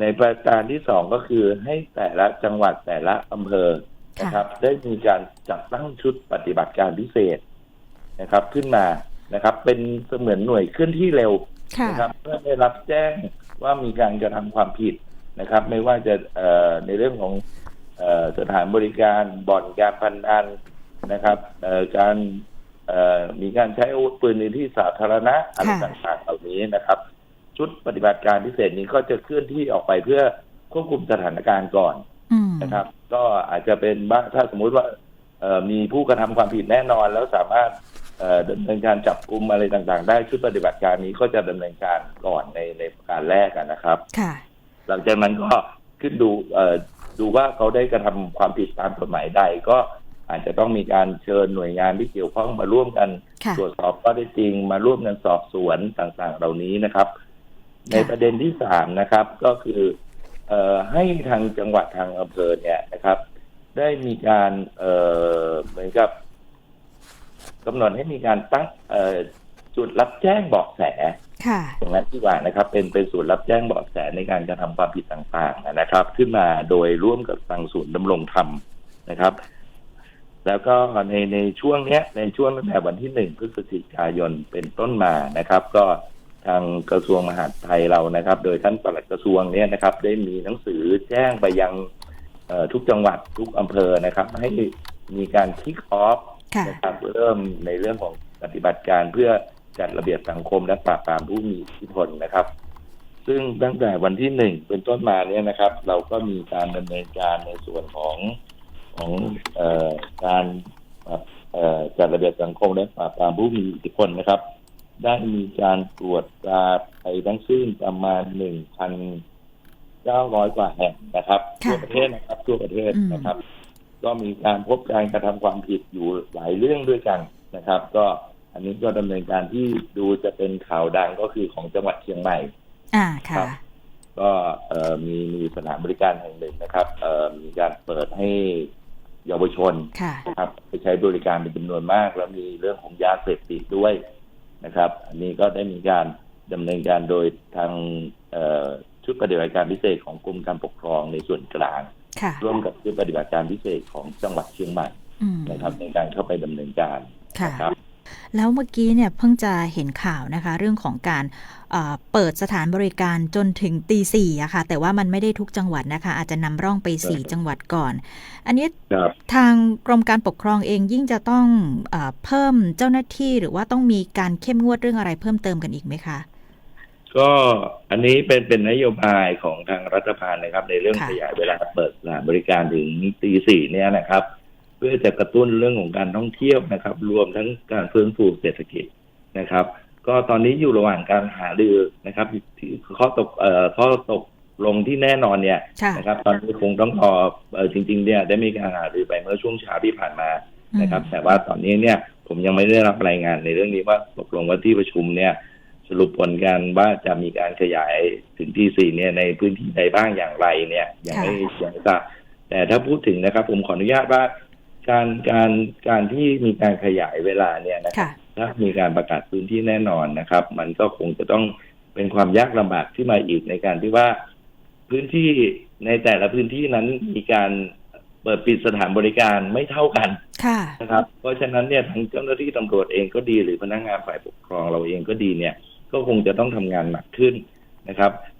ในประการที่สองก็คือให้แต่ละจังหวัดแต่ละอำเภอค่ะนะครับ ได้มีการจัดตั้งชุดปฏิบัติการพิเศษนะครับ ขึ้นมานะครับ เป็นเสมือนหน่วยเคลื่อนที่เร็วค่ะนะครับเมื่อได้รับแจ้งว่ามีการกระทำความผิดนะครับ ไม่ว่าจะเอ่อในเรื่องของเอ่อสถานบริการบ่อนการพนันนะครับเอ่อการเอ่อมีการใช้อาวุธปืนในที่สาธารณะอะไรค่ะต่างๆเหล่านี้นะครับ ชุดปฏิบัติการพิเศษนี้ก็จะเคลื่อนที่ออกไปเพื่อควบคุมสถานการณ์ก่อนอืมนะครับ ก็อาจจะเป็นบ้างถ้าสมมุติว่าเอ่อมีผู้กระทำความผิดแน่นอน แล้วสามารถเอ่อดำเนินการจับกลุ่มอะไรต่างๆ ได้ชุดปฏิบัติการนี้ก็จะดำเนินการก่อนในในการแรกอะนะครับ ค่ะ หลังจากนั้นก็ขึ้นดูเอ่อดูว่าเขาได้กระทำความผิดตามกฎหมายใดก็อาจจะต้องมีการเชิญหน่วยงานที่เกี่ยวข้องมาร่วมกันค่ะตรวจสอบข้อเท็จจริงมาร่วมกันสอบสวนต่างๆ เหล่านี้นะครับ ในประเด็นที่สามนะครับ ก็คือเอ่อให้ทางจังหวัดทางอำเภอเนี่ยนะครับ ได้มีการเอ่อเหมือนกับกำหนดให้มีการตั้งเอ่อจุดรับแจ้งเบาะแสค่ะอย่างนั้นที่ว่านะครับ เป็นเป็นศูนย์รับแจ้งเบาะแสในการกระทำความผิดต่างๆนะครับ ขึ้นมาโดยร่วมกับทางศูนย์ดำรงธรรมนะครับ แล้วก็ในในช่วงเนี้ยในช่วงตั้งแต่วันที่หนึ่งพฤศจิกายนเป็นต้นมานะครับ ก็ ทางกระทรวงมหาดไทยเรานะครับ โดยท่านปลัดกระทรวงเนี่ยนะครับ ได้มีหนังสือแจ้งไปยังทุกจังหวัดทุกอำเภอนะครับ ให้มีการคิกออฟนะครับเริ่มในเรื่องของปฏิบัติการเพื่อจัดระเบียบสังคมและปราบปรามผู้มีอิทธิพลนะครับ ซึ่งตั้งแต่วันที่หนึ่งเป็นต้นมาเนี่ยนะครับ เราก็มีการดำเนินการในส่วนของของออการจัดระเบียบสังคมและปราบปรามผู้มีอิทธิพลนะครับ ได้มีการตรวจตราไปทั้งสิ้นประมาณหนึ่งพันเก้าร้อยกว่าแห่งนะครับค่ะทั่วประเทศนะครับทั่วประเทศอืมนะครับ ก็มีการพบการกระทำความผิดอยู่หลายเรื่องด้วยกันนะครับ ก็อันนี้ก็ดำเนินการที่ดูจะเป็นข่าวดังก็คือของจังหวัดเชียงใหม่ อ่าครัค่ะบก็เอ่อมีมีสถานบริการแห่งหนึ่งนะครับเอ่อมีการเปิดให้เยาวชนค่ะนะครับไปใช้บริการเป็นจำนวนมาก แล้วมีเรื่องของยาเสพติดด้วย นะครับอันนี้ก็ได้มีการดำเนินการโดยทางเอ่อชุดปฏิบัติการพิเศษของกรมการปกครองในส่วนกลางค่ะร่วมกับชุดปฏิบัติการพิเศษของจังหวัดเชียงใหม่อืมนะครับ ในการเข้าไปดำเนินการค่ะนะครับ แล้วเมื่อกี้เนี่ยเพิ่งจะเห็นข่าวนะคะ เรื่องของการเอ่อเปิดสถานบริการจนถึงตีสี่อะค่ะ แต่ว่ามันไม่ได้ทุกจังหวัดนะคะ อาจจะนำร่องไปสี่ครับจังหวัดก่อน อันนี้ครับทางกรมการปกครองเองยิ่งจะต้องเออเพิ่มเจ้าหน้าที่หรือว่าต้องมีการเข้มงวดเรื่องอะไรเพิ่มเติมกันอีกไหมคะก็อันนี้เป็นเป็นนโยบายของทางรัฐบาลนะครับ ในเรื่องค่ะขยายเวลาเปิดสถานบริการถึงตีสี่เนี่ยนะครับ เพื่อจะกระตุ้นเรื่องของการท่องเที่ยวนะครับ รวมทั้งการฟื้นฟูเศรษฐกิจนะครับ ก็ตอนนี้อยู่ระหว่างการหารือนะครับที่ข้อตกเอ่อข้อตกลงที่แน่นอนเนี่ยค่ะนะครับ ตอนนี้คงต้องรอเอ่อจริง ๆ เนี่ยได้มีการหารือไปเมื่อช่วงเช้าที่ผ่านมานะครับ แต่ว่าตอนนี้เนี่ยผมยังไม่ได้รับรายงานในเรื่องนี้ว่าตกลงว่าที่ประชุมเนี่ย สรุปผลการว่าจะมีการขยายถึงที่สี่เนี่ยในพื้นที่ใดบ้างอย่างไรเนี่ยยังไม่ยังไม่ทราบแต่ถ้าพูดถึงนะครับ ผมขออนุญาตว่า การการการที่มีการขยายเวลาเนี่ยนะครับค่ะถ้ามีการประกาศพื้นที่แน่นอนนะครับ มันก็คงจะต้องเป็นความยากลำบากที่มาอีกในการที่ว่า พื้นที่ในแต่ละพื้นที่นั้นมีการเปิดปิดสถานบริการไม่เท่ากันค่ะนะครับ เพราะฉะนั้นเนี่ยทางเจ้าหน้าที่ตำรวจเองก็ดีหรือพนักงานฝ่ายปกครองเราเองก็ดีเนี่ย ก็คงจะต้องทำงานหนักขึ้นนะครับเอ่อ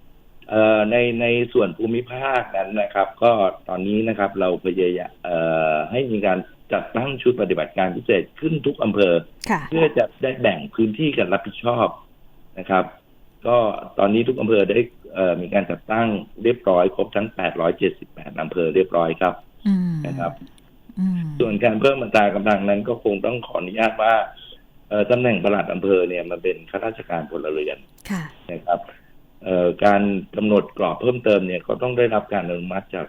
ในในส่วนภูมิภาคนั้นนะครับ ก็ตอนนี้นะครับเราพยายามเอ่อให้มีการจัดตั้งชุดปฏิบัติการพิเศษขึ้นทุกอำเภอค่ะเพื่อจะได้แบ่งพื้นที่กันรับผิดชอบนะครับ ก็ตอนนี้ทุกอำเภอได้เอ่อมีการจัดตั้งเรียบร้อยครบทั้ง 878 อำเภอเรียบร้อยครับอืมนะครับอืมส่วนการเพิ่มอัตรากำลังนั้นก็คงต้องขออนุญาตว่าเอ่อตำแหน่งปลัดอำเภอเนี่ยมันเป็นข้าราชการพลเรือน การกำหนดกรอบเพิ่มเติมเนี่ยก็ต้องได้รับการอนุมัติจาก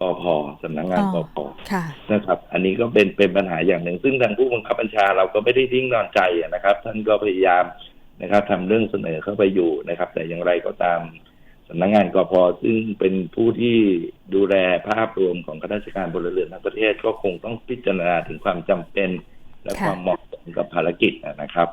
กพสำนักงานอ๋กอพค่ะนะครับ อันนี้ก็เป็นเป็นปัญหาอย่างหนึ่ง ซึ่งทางผู้บังคับบัญชาเราก็ไม่ได้ทิ้งนอนใจอะนะครับ ท่านก็พยายามนะครับทำเรื่องเสนอเข้าไปอยู่นะครับ แต่อย่างไรก็ตามสำนักงานกพซึ่งเป็นผู้ที่ดูแลภาพรวมของข้าราชการพลเรือนทั้งประเทศก็คงต้องพิจารณาถึงความจำเป็น และค่ะความเหมาะสมกับภารกิจนะครับ